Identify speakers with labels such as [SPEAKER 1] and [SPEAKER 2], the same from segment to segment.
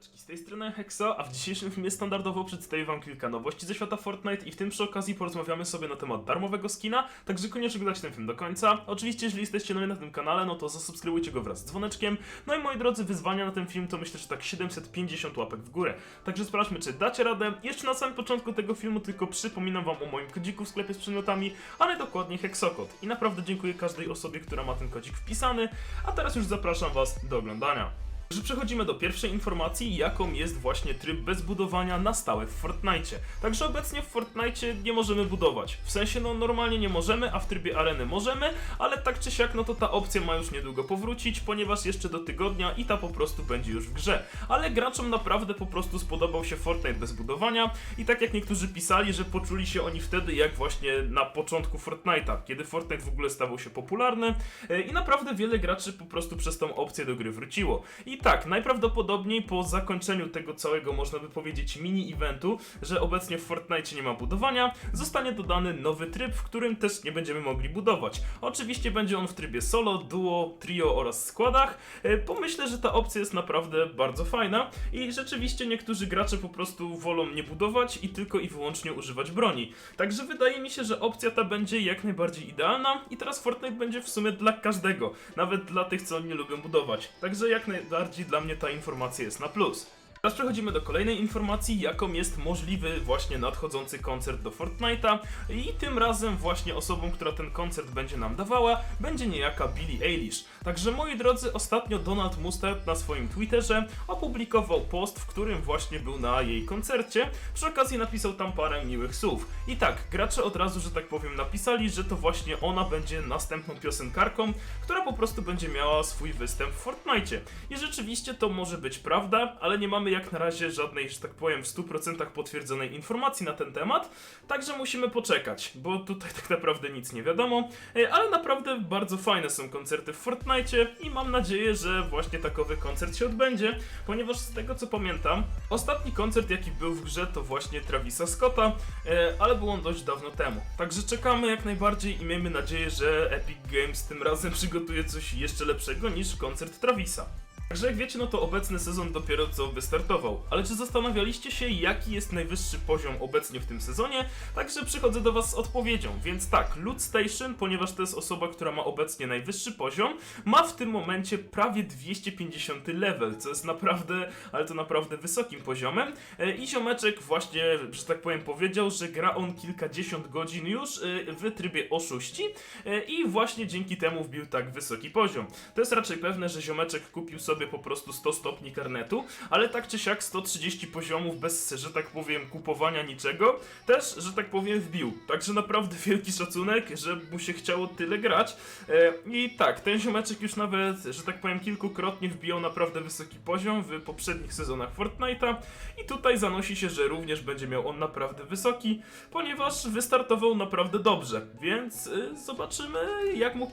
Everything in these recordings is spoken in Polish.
[SPEAKER 1] Siemaneczki, z tej strony Hexa, a w dzisiejszym filmie standardowo przedstawię wam kilka nowości ze świata Fortnite i w tym przy okazji porozmawiamy sobie na temat darmowego skina, także koniecznie oglądajcie ten film do końca. Oczywiście, jeżeli jesteście nowi na tym kanale, no to zasubskrybujcie go wraz z dzwoneczkiem. No i moi drodzy, wyzwania na ten film to myślę, że tak 750 łapek w górę. Także sprawdźmy, czy dacie radę. Jeszcze na samym początku tego filmu tylko przypominam wam o moim kodziku w sklepie z przedmiotami, ale dokładnie Hexokod. I naprawdę dziękuję każdej osobie, która ma ten kodzik wpisany, a teraz już zapraszam was do oglądania. Że przechodzimy do pierwszej informacji, jaką jest właśnie tryb bez budowania na stałe w Fortnite. Także obecnie w Fortnite nie możemy budować. W sensie, no normalnie nie możemy, a w trybie areny możemy, ale tak czy siak, no to ta opcja ma już niedługo powrócić, ponieważ jeszcze do tygodnia i ta po prostu będzie już w grze. Ale graczom naprawdę po prostu spodobał się Fortnite bez budowania i tak jak niektórzy pisali, że poczuli się oni wtedy jak właśnie na początku Fortnite'a, kiedy Fortnite w ogóle stawał się popularny e, i naprawdę wiele graczy po prostu przez tą opcję do gry wróciło. I tak, najprawdopodobniej po zakończeniu tego całego, można by powiedzieć, mini-eventu, że obecnie w Fortnite nie ma budowania, zostanie dodany nowy tryb, w którym też nie będziemy mogli budować. Oczywiście będzie on w trybie solo, duo, trio oraz składach. E, Pomyślę, że ta opcja jest naprawdę bardzo fajna i rzeczywiście niektórzy gracze po prostu wolą nie budować i tylko i wyłącznie używać broni. Także wydaje mi się, że opcja ta będzie jak najbardziej idealna i teraz Fortnite będzie w sumie dla każdego, nawet dla tych, co nie lubią budować. Także jak najbardziej dla mnie ta informacja jest na plus. Teraz przechodzimy do kolejnej informacji, jaką jest możliwy właśnie nadchodzący koncert do Fortnite'a i tym razem właśnie osobą, która ten koncert będzie nam dawała, będzie niejaka Billie Eilish. Także moi drodzy, ostatnio Donald Mustard na swoim Twitterze opublikował post, w którym właśnie był na jej koncercie. Przy okazji napisał tam parę miłych słów. I tak, gracze od razu, że tak powiem, napisali, że to właśnie ona będzie następną piosenkarką, która po prostu będzie miała swój występ w Fortnite'cie. I rzeczywiście to może być prawda, ale nie mamy jak na razie żadnej, że tak powiem, w 100% potwierdzonej informacji na ten temat, także musimy poczekać, bo tutaj tak naprawdę nic nie wiadomo, E, ale naprawdę bardzo fajne są koncerty w Fortnite'cie i mam nadzieję, że właśnie takowy koncert się odbędzie, ponieważ z tego co pamiętam, ostatni koncert jaki był w grze to właśnie Travisa Scotta, e, ale był on dość dawno temu. Także czekamy jak najbardziej i miejmy nadzieję, że Epic Games tym razem przygotuje coś jeszcze lepszego niż koncert Travisa. Także jak wiecie, no to obecny sezon dopiero co wystartował. Ale czy zastanawialiście się, jaki jest najwyższy poziom obecnie w tym sezonie? Także przychodzę do Was z odpowiedzią. Więc tak, Loot Station, ponieważ to jest osoba, która ma obecnie najwyższy poziom, ma w tym momencie prawie 250 level, co jest naprawdę, ale to naprawdę wysokim poziomem. E, I ziomeczek właśnie, że tak powiem, powiedział, że gra on kilkadziesiąt godzin już e, w trybie oszuści e, i właśnie dzięki temu wbił tak wysoki poziom. To jest raczej pewne, że ziomeczek kupił sobie po prostu 100 stopni karnetu, ale tak czy siak 130 poziomów bez, że tak powiem, kupowania niczego, też, że tak powiem, wbił. Także naprawdę wielki szacunek, że mu się chciało tyle grać. E, I tak, ten ziomeczek już nawet, że tak powiem, kilkukrotnie wbijał naprawdę wysoki poziom w poprzednich sezonach Fortnite'a i tutaj zanosi się, że również będzie miał on naprawdę wysoki, ponieważ wystartował naprawdę dobrze, więc y, zobaczymy jak mu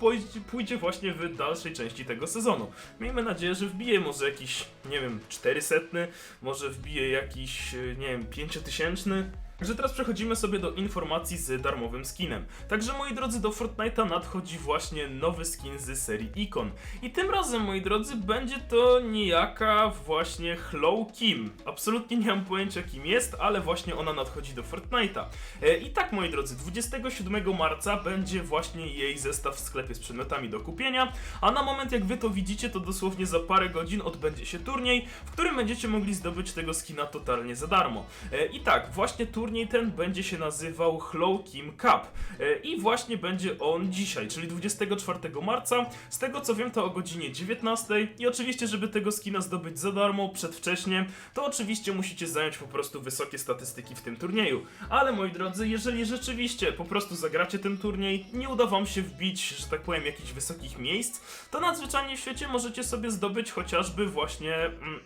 [SPEAKER 1] pójdzie, właśnie w dalszej części tego sezonu. Miejmy nadzieję, że wbije może jakiś, nie wiem, 400, może wbije jakiś, y, nie wiem, 5000. Także teraz przechodzimy sobie do informacji z darmowym skinem. Także moi drodzy, do Fortnite'a nadchodzi właśnie nowy skin z serii Icon. I tym razem, moi drodzy, będzie to niejaka właśnie Hello Kim. Absolutnie nie mam pojęcia kim jest, ale właśnie ona nadchodzi do Fortnite'a. E, I tak, moi drodzy, 27 marca będzie właśnie jej zestaw w sklepie z przedmiotami do kupienia, a na moment jak wy to widzicie, to dosłownie za parę godzin odbędzie się turniej, w którym będziecie mogli zdobyć tego skina totalnie za darmo. E, I tak, właśnie turniej ten będzie się nazywał Hello Kim Cup. E, I właśnie będzie on dzisiaj, czyli 24 marca. Z tego co wiem, to o godzinie 19. I oczywiście, żeby tego skina zdobyć za darmo przedwcześnie, to oczywiście musicie zająć po prostu wysokie statystyki w tym turnieju. Ale moi drodzy, jeżeli rzeczywiście po prostu zagracie ten turniej, nie uda wam się wbić, że tak powiem, jakichś wysokich miejsc, to nadzwyczajnie w świecie możecie sobie zdobyć chociażby właśnie. Mm,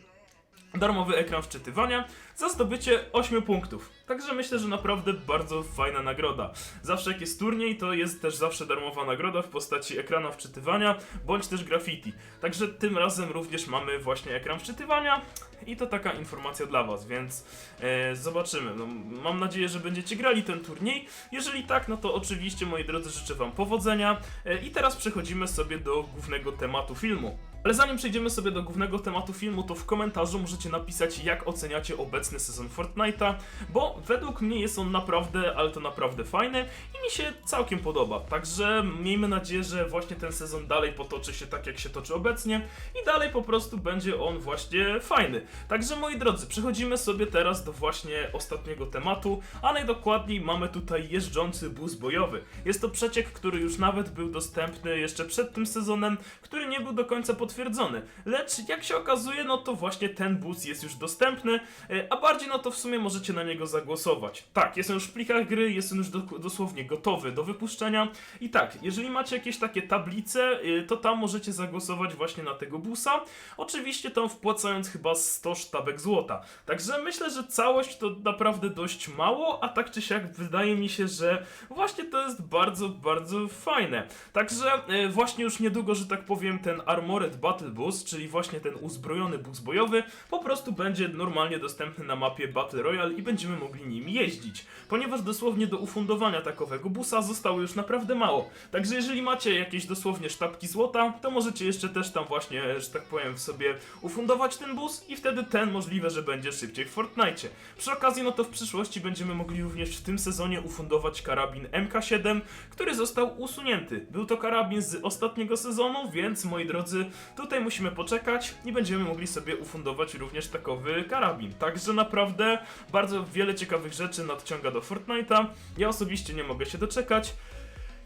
[SPEAKER 1] darmowy ekran wczytywania za zdobycie 8 punktów. Także myślę, że naprawdę bardzo fajna nagroda. Zawsze jak jest turniej, to jest też zawsze darmowa nagroda w postaci ekrana wczytywania bądź też graffiti. Także tym razem również mamy właśnie ekran wczytywania i to taka informacja dla Was, więc e, zobaczymy. No, mam nadzieję, że będziecie grali ten turniej. Jeżeli tak, no to oczywiście moi drodzy życzę Wam powodzenia. E, I teraz przechodzimy sobie do głównego tematu filmu. Ale zanim przejdziemy sobie do głównego tematu filmu, to w komentarzu możecie napisać, jak oceniacie obecny sezon Fortnite'a, bo według mnie jest on naprawdę, ale to naprawdę fajny i mi się całkiem podoba. Także miejmy nadzieję, że właśnie ten sezon dalej potoczy się tak, jak się toczy obecnie i dalej po prostu będzie on właśnie fajny. Także moi drodzy, przechodzimy sobie teraz do właśnie ostatniego tematu, a najdokładniej mamy tutaj jeżdżący bus bojowy. Jest to przeciek, który już nawet był dostępny jeszcze przed tym sezonem, który nie był do końca potwierdzony. Lecz jak się okazuje, no to właśnie ten bus jest już dostępny, e, a bardziej no to w sumie możecie na niego zagłosować. Tak, jest on już w plikach gry, jest on już do, dosłownie gotowy do wypuszczenia i tak, jeżeli macie jakieś takie tablice, y, to tam możecie zagłosować właśnie na tego busa. Oczywiście tam wpłacając chyba 100 sztabek złota. Także myślę, że całość to naprawdę dość mało, a tak czy siak wydaje mi się, że właśnie to jest bardzo, bardzo fajne. Także y, właśnie już niedługo, że tak powiem, ten Armored Battle Bus, czyli właśnie ten uzbrojony bus bojowy, po prostu będzie normalnie dostępny na mapie Battle Royale i będziemy mogli nim jeździć. Ponieważ dosłownie do ufundowania takowego busa zostało już naprawdę mało. Także jeżeli macie jakieś dosłownie sztabki złota, to możecie jeszcze też tam właśnie, że tak powiem, sobie ufundować ten bus i wtedy ten możliwe, że będzie szybciej w Fortnite. Przy okazji, no to w przyszłości będziemy mogli również w tym sezonie ufundować karabin MK7, który został usunięty. Był to karabin z ostatniego sezonu, więc moi drodzy, tutaj musimy poczekać i będziemy mogli sobie ufundować również takowy karabin. Także naprawdę bardzo wiele ciekawych rzeczy nadciąga do Fortnite'a. Ja osobiście nie mogę się doczekać.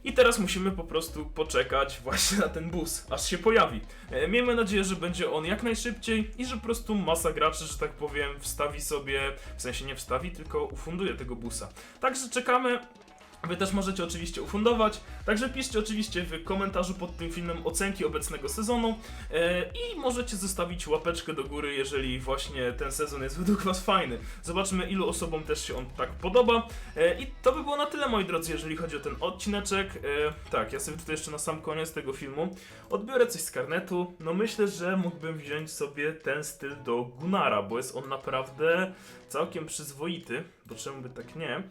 [SPEAKER 1] I teraz musimy po prostu poczekać właśnie na ten bus, aż się pojawi. E, miejmy nadzieję, że będzie on jak najszybciej i że po prostu masa graczy, że tak powiem, wstawi sobie, w sensie nie wstawi, tylko ufunduje tego busa. Także czekamy. Wy też możecie oczywiście ufundować, także piszcie oczywiście w komentarzu pod tym filmem ocenki obecnego sezonu e, i możecie zostawić łapeczkę do góry, jeżeli właśnie ten sezon jest według Was fajny. Zobaczmy ilu osobom też się on tak podoba. E, I to by było na tyle moi drodzy, jeżeli chodzi o ten odcineczek. E, tak, ja sobie tutaj jeszcze na sam koniec tego filmu odbiorę coś z karnetu. No myślę, że mógłbym wziąć sobie ten styl do Gunara, bo jest on naprawdę całkiem przyzwoity, bo czemu by tak nie. E,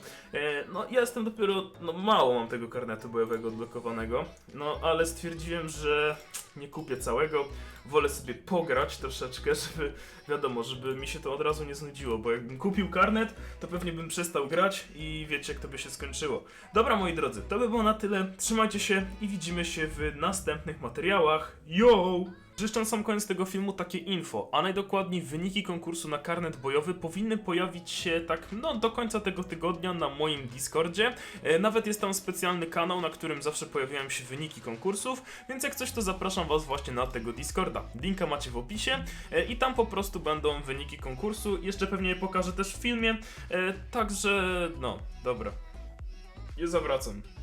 [SPEAKER 1] no ja jestem dopiero, no mało mam tego karnetu bojowego odblokowanego, no ale stwierdziłem, że nie kupię całego, wolę sobie pograć troszeczkę, żeby, wiadomo, żeby mi się to od razu nie znudziło, bo jakbym kupił karnet, to pewnie bym przestał grać i wiecie jak to by się skończyło. Dobra moi drodzy, to by było na tyle, trzymajcie się i widzimy się w następnych materiałach. Yo! Jeszcze na sam koniec tego filmu takie info, a najdokładniej wyniki konkursu na karnet bojowy powinny pojawić się tak no do końca tego tygodnia na moim Discordzie. E, nawet jest tam specjalny kanał, na którym zawsze pojawiają się wyniki konkursów, więc jak coś to zapraszam was właśnie na tego Discorda. Linka macie w opisie e, i tam po prostu będą wyniki konkursu. Jeszcze pewnie je pokażę też w filmie, e, także no, dobra. Nie zawracam.